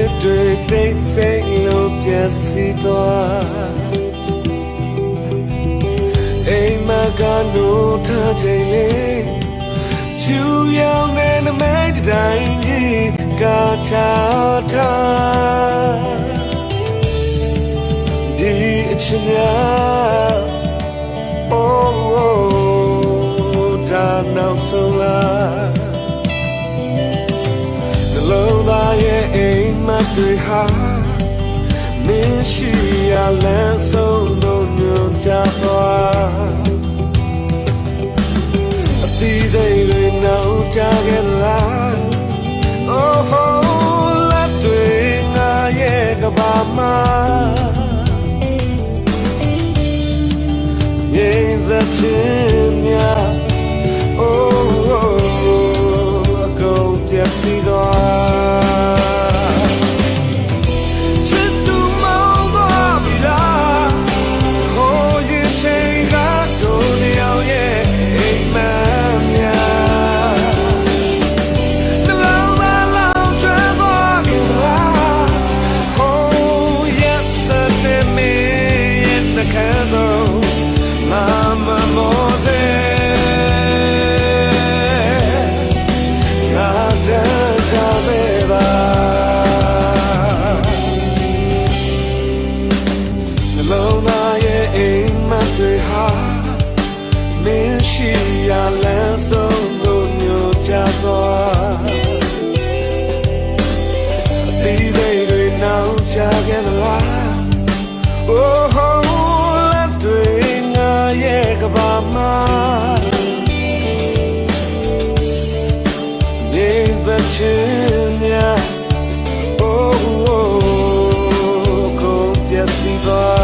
စ်တွေတိတ်ဆိတ်လို့ပြည့်စည်သွားအိမ်မကနိုးထားချိန်လေးချူရောင်တဲ့နမိတ်တိုင်းကြီးကာချာထားဒီအချင်းများ Oh, oh, da now so la နှ တွေဟာမင်းရှိရလန်းဆုံးလို့ညွှန်ကြားသွားအသီးစိတ်တွေနောက်ကြခဲ့လား Oh oh လက်တွေငါရဲ့ကဘာမှာ Yeah, that's in ya. Oh, oh, တွေဟာမင်းရှိရာလမ်းဆုံးကိုမျိုးချသွားဒီတွေတွေနောက်ကြခဲ့သလား Oh ဟောလက်တွေငါရဲ့ကဘာမှာနေသချင်းများ Oh oh ကုန်ပြစီသွား